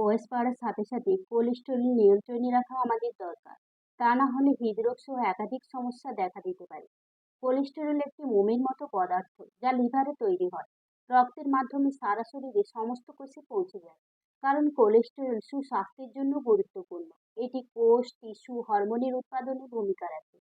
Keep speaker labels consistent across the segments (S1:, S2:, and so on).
S1: বয়স বাড়ার সাথে সাথে কোলেস্টেরল নিয়ন্ত্রণে রাখা আমাদের দরকার। তা না হলে হৃদরোগ সহ একাধিক সমস্যা দেখা দিতে পারে। কোলেস্টেরল একটি মোমের মতো পদার্থ যা লিভারে তৈরি হয়। রক্তের মাধ্যমে সারা শরীরে সমস্ত কোষে পৌঁছে যায়। কারণ কোলেস্টেরল সুস্বাস্থ্যের জন্য গুরুত্বপূর্ণ। এটি কোষ টিস্যু হরমোনের উৎপাদনে ভূমিকা রাখে।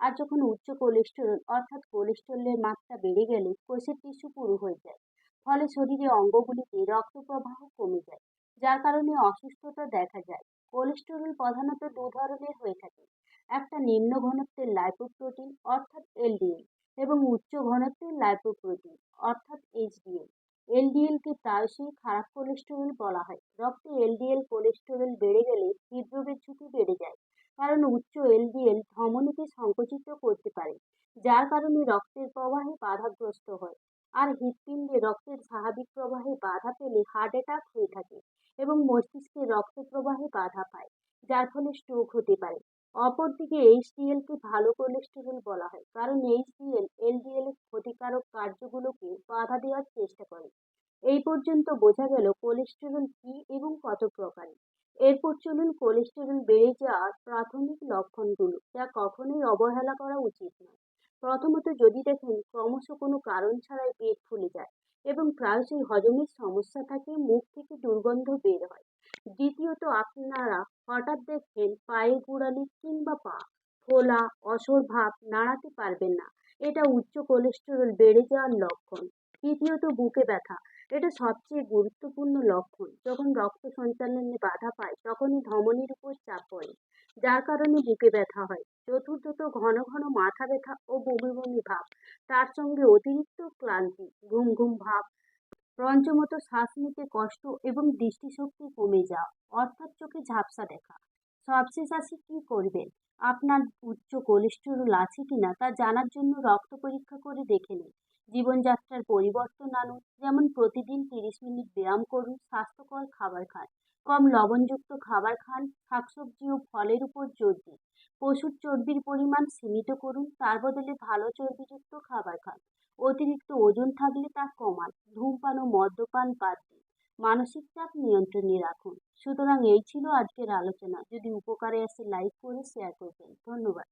S1: আর যখন উচ্চ কোলেস্টেরল অর্থাৎ কোলেস্টেরলের মাত্রা বেড়ে গেলে কোষের টিস্যু পুরু হয়ে যায়। ফলে শরীরে অঙ্গগুলিতে রক্ত প্রবাহ কমে যায়। যার কারণে অসুস্থতা দেখা যায়। কোলেস্টেরল প্রধানত দু ধরনের হয়ে থাকে। একটা নিম্ন ঘনত্বের লাইপোপ্রোটিন অর্থাৎ এলডিএল এবং উচ্চ ঘনত্বের লাইপোপ্রোটিন অর্থাৎ এইচডিএল এলডিএলকে প্রায়শই খারাপ কোলেস্টেরল বলা হয়। রক্তে এলডিএল কোলেস্টেরল বেড়ে গেলে হৃদরোগের ঝুঁকি বেড়ে যায়, কারণ উচ্চ এলডিএল ধমনীকে সংকুচিত করতে পারে, যার কারণে রক্তের প্রবাহে বাধাগ্রস্ত হয়। আর হৃৎপিণ্ডে রক্তের স্বাভাবিক প্রবাহে বাধা পেলে হার্ট অ্যাটাক হয়ে থাকে এবং মস্তিষ্কে রক্ত প্রবাহে বাধা পায়, যার ফলে স্ট্রোক হতে পারে। অপরদিকে এইচডিএলকে ভালো কোলেস্টেরল বলা হয়, কারণ এইচডিএল এলডিএল ক্ষতিকারক কার্যগুলোকে বাধা দেওয়ার চেষ্টা করে। এই পর্যন্ত বোঝা গেল কোলেস্টেরল কি এবং কত প্রকারের এরপর চলুন কোলেস্টেরল বেড়ে যাওয়ার প্রাথমিক লক্ষণগুলো, যা কখনোই অবহেলা করা উচিত নয়। প্রথমত যদি দেখেন ক্রমশ কোনো কারণ ছাড়াই পেট ফুলে যায় এবং প্রায়শই হজমের সমস্যা থাকে, মুখ থেকে দুর্গন্ধ বের হয়। দ্বিতীয়ত আপনারা হঠাৎ দেখবেন পায়ে গোড়ালি কিংবা পা, ফোলা, অসর ভাব নাড়াতে পারবেন না। এটা উচ্চ কোলেস্টেরল বেড়ে যাওয়ার লক্ষণ। তৃতীয়ত বুকে ব্যথা। এটা সবচেয়ে গুরুত্বপূর্ণ লক্ষণ। যখন রক্ত সঞ্চালনে বাধা পায়, তখনই ধমনির উপর চাপ পড়ে। যার কারণে বুকে ব্যথা হয়। চতুর্থত ঘন ঘন মাথা ব্যথা ও বমি বমি ভাব, তার সঙ্গে অতিরিক্ত ক্লান্তি, ঘুম ঘুম ভাব, পঞ্চমত শ্বাস নিতে কষ্ট এবং দৃষ্টিশক্তি কমে যাওয়া, অর্থাৎ চোখে ঝাপসা দেখা। সবশেষ আসি কী করবেন? আপনার উচ্চ কোলেস্টেরল আছে কিনা তা জানার জন্য রক্ত পরীক্ষা করে দেখে নিন। জীবনযাত্রার পরিবর্তন আনুন। যেমন প্রতিদিন তিরিশ মিনিট ব্যায়াম করুন, স্বাস্থ্যকর খাবার খান। কম লবণযুক্ত খাবার খান, শাকসবজি ও ফলের উপর জোর দিন। পশুর চর্বির পরিমাণ সীমিত করুন, তার বদলে ভালো চর্বিযুক্ত খাবার খান। অতিরিক্ত ওজন থাকলে তা কমান, ধূমপান ও মদ্যপান বাদ দিন। মানসিক চাপ নিয়ন্ত্রণে রাখুন। সুতরাং এই ছিল আজকের আলোচনা। যদি উপকারে আসে লাইক করে শেয়ার করবেন। ধন্যবাদ।